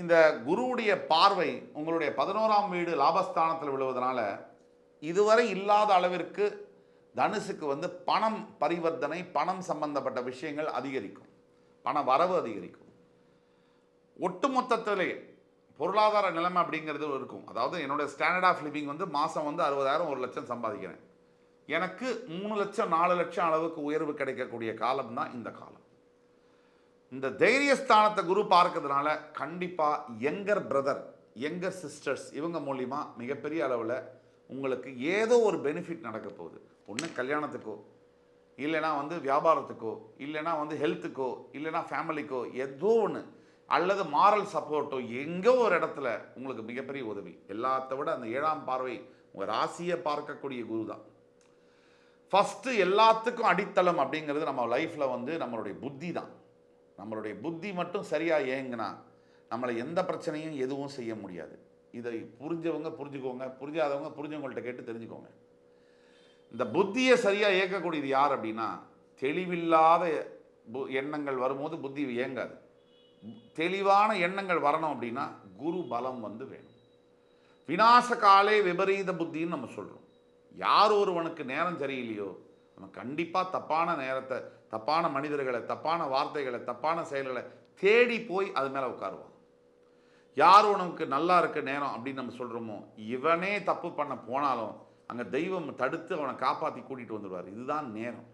இந்த குருவுடைய பார்வை உங்களுடைய பதினோராம் வீடு லாபஸ்தானத்தில் விழுவதனால இதுவரை இல்லாத அளவிற்கு தனுசுக்கு வந்து பணம் பரிவர்த்தனை பணம் சம்பந்தப்பட்ட விஷயங்கள் அதிகரிக்கும். பண வரவு அதிகரிக்கும். ஒட்டுமொத்தத்திலே பொருளாதார நிலைமை அப்படிங்கிறது இருக்கும். அதாவது என்னுடைய ஸ்டாண்டர்ட் ஆஃப் லிவிங் வந்து மாதம் வந்து அறுபதாயிரம் ஒரு லட்சம் சம்பாதிக்கிறேன். எனக்கு மூணு லட்சம் நாலு லட்சம் அளவுக்கு உயர்வு கிடைக்கக்கூடிய காலம் தான் இந்த காலம். இந்த தைரியஸ்தானத்தை குரு பார்க்கறதுனால கண்டிப்பாக யங்கர் பிரதர் யங்கர் சிஸ்டர்ஸ் இவங்க மூலிமா மிகப்பெரிய அளவில் உங்களுக்கு ஏதோ ஒரு பெனிஃபிட் நடக்க போகுது. ஒன்று கல்யாணத்துக்கோ இல்லைனா வந்து வியாபாரத்துக்கோ இல்லைனா வந்து ஹெல்த்துக்கோ இல்லைனா ஃபேமிலிக்கோ ஏதோ ஒன்று அல்லது மாரல் சப்போர்ட்டோ எங்கோ ஒரு இடத்துல உங்களுக்கு மிகப்பெரிய உதவி. எல்லாத்த விட அந்த ஏழாம் பார்வை உங்கள் ராசியை பார்க்கக்கூடிய குரு தான். ஃபஸ்ட்டு எல்லாத்துக்கும் அடித்தளம் அப்படிங்கிறது நம்ம லைஃப்பில் வந்து நம்மளுடைய புத்தி தான். நம்மளுடைய புத்தி மட்டும் சரியாக ஏங்குனா நம்மளை எந்த பிரச்சனையும் எதுவும் செய்ய முடியாது. இதை புரிஞ்சவங்க புரிஞ்சுக்கோங்க. புரிஞ்சாதவங்க புரிஞ்சவங்கள்ட்ட கேட்டு தெரிஞ்சுக்கோங்க. இந்த புத்தியை சரியாக இயக்கக்கூடியது யார் அப்படின்னா தெளிவில்லாத பு- எண்ணங்கள் வரும்போது புத்தி இயங்காது. தெளிவான எண்ணங்கள் வரணும் அப்படின்னா குரு பலம் வந்து வேணும். வினாச காலே விபரீத புத்தின்னு நம்ம சொல்கிறோம் யார் ஒருவனுக்கு நேரம் சரியில்லையோ நம்ம கண்டிப்பாக தப்பான நேரத்தை தப்பான மனிதர்களை தப்பான வார்த்தைகளை தப்பான செயல்களை தேடி போய் அது மேலே உட்காருவான். யார் உனக்கு நல்லா இருக்க நேரம் அப்படின்னு நம்ம சொல்கிறோமோ இவனே தப்பு பண்ண போனாலும் அங்கே தெய்வம் தடுத்து அவனை காப்பாற்றி கூட்டிகிட்டு வந்துடுவார். இதுதான் நேரம்.